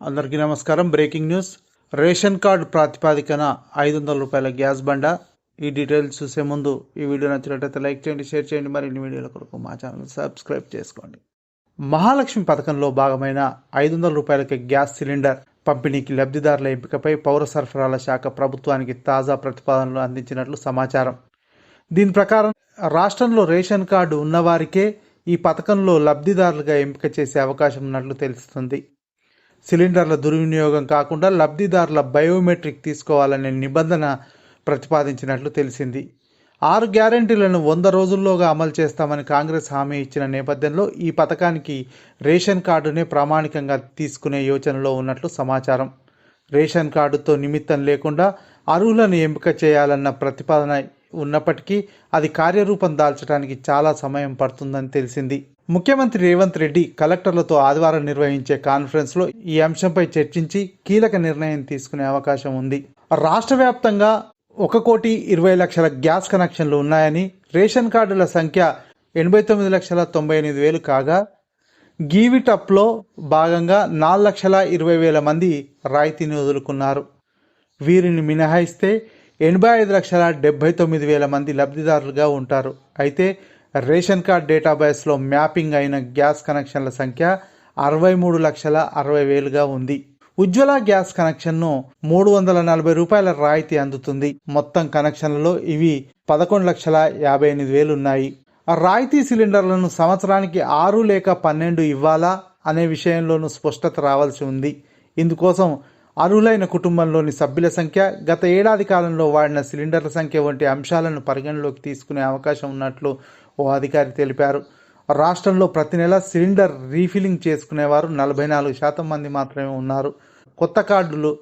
అందరికీ నమస్కారం. Breaking news. Ration card ప్రాతిపాదికన ఐదు వందల రూపాయల గ్యాస్ బండ. ఈ డీటెయిల్స్ చూసే ముందు ఈ వీడియో నచ్చినట్లయితే లైక్ చేయండి షేర్ చేయండి మరిన్ని వీడియోల కొరకు మా ఛానల్ సబ్స్క్రైబ్ చేసుకోండి. మహాలక్ష్మి పథకంలో భాగమైన ఐదు వందల రూపాయలకి గ్యాస్ సిలిండర్ పంపిణీకి లబ్ధిదారుల ఎంపికపై పౌర సరఫరాల శాఖ ప్రభుత్వానికి తాజా ప్రతిపాదనలు అందించినట్లు సమాచారం. దీని ప్రకారం రాష్ట్రంలో రేషన్ కార్డు ఉన్నవారికే ఈ పథకంలో లబ్ధిదారులుగా ఎంపిక చేసే అవకాశం ఉన్నట్లు తెలుస్తుంది. సిలిండర్ల దుర్వినియోగం కాకుండా లబ్ధిదారుల బయోమెట్రిక్ తీసుకోవాలనే నిబంధన ప్రతిపాదించినట్లు తెలిసింది. ఆరు గ్యారంటీలను వంద రోజుల్లోగా అమలు చేస్తామని కాంగ్రెస్ హామీ ఇచ్చిన నేపథ్యంలో ఈ పథకానికి రేషన్ కార్డునే ప్రామాణికంగా తీసుకునే యోచనలో ఉన్నట్లు సమాచారం. రేషన్ కార్డుతో నిమిత్తం లేకుండా అర్హులను ఎంపిక చేయాలన్న ప్రతిపాదన ఉన్నప్పటికీ అది కార్యరూపం దాల్చడానికి చాలా సమయం పడుతుందని తెలిసింది. ముఖ్యమంత్రి రేవంత్ రెడ్డి కలెక్టర్లతో ఆదివారం నిర్వహించే కాన్ఫరెన్స్లో ఈ అంశంపై చర్చించి కీలక నిర్ణయం తీసుకునే అవకాశం ఉంది. రాష్ట్ర వ్యాప్తంగా ఒక కోటి ఇరవై లక్షల గ్యాస్ కనెక్షన్లు ఉన్నాయని రేషన్ కార్డుల సంఖ్య ఎనభై తొమ్మిది లక్షల తొంభై ఎనిమిది వేలు కాగా గీవిటప్లో భాగంగా నాలుగు లక్షల ఇరవై వేల మంది రాయితీని వదులుకున్నారు. వీరిని మినహాయిస్తే ఎనభై ఐదు లక్షల డెబ్బై తొమ్మిది వేల మంది లబ్ధిదారులుగా ఉంటారు. అయితే రేషన్ కార్డ్ డేటాబేస్లో మ్యాపింగ్ అయిన గ్యాస్ కనెక్షన్ల సంఖ్య అరవై మూడు లక్షల అరవై వేలుగా ఉంది. ఉజ్వల గ్యాస్ కనెక్షన్ను మూడు వందల నలభై రూపాయల రాయితీ అందుతుంది. మొత్తం కనెక్షన్లలో ఇవి పదకొండు లక్షల యాభై ఎనిమిది వేలు ఉన్నాయి ఆ రాయితీ సిలిండర్లను సంవత్సరానికి ఆరు లేక పన్నెండు ఇవ్వాలా అనే విషయంలోనూ స్పష్టత రావాల్సి ఉంది. ఇందుకోసం అర్హులైన కుటుంబంలోని సభ్యుల సంఖ్య గత ఏడాది కాలంలో వాడిన సిలిండర్ల సంఖ్య వంటి అంశాలను పరిగణలోకి తీసుకునే అవకాశం ఉన్నట్లు ఓ అధికారి తెలిపారు. రాష్ట్రంలో ప్రతి నెల సిలిండర్ రీఫిలింగ్ చేసుకునేవారు నలభై నాలుగు శాతం మంది మాత్రమే ఉన్నారు. కొత్త కార్డులు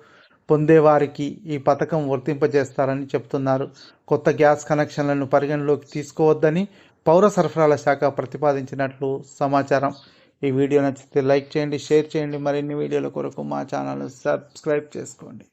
పొందేవారికి ఈ పథకం వర్తింపజేస్తారని చెప్తున్నారు కొత్త గ్యాస్ కనెక్షన్లను పరిగణలోకి తీసుకోవద్దని పౌర సరఫరాల శాఖ ప్రతిపాదించినట్లు సమాచారం. ఈ వీడియో నచ్చితే లైక్ చేయండి షేర్ చేయండి. మరిన్ని వీడియోల కొరకు మా ఛానల్ సబ్స్క్రైబ్ చేసుకోండి.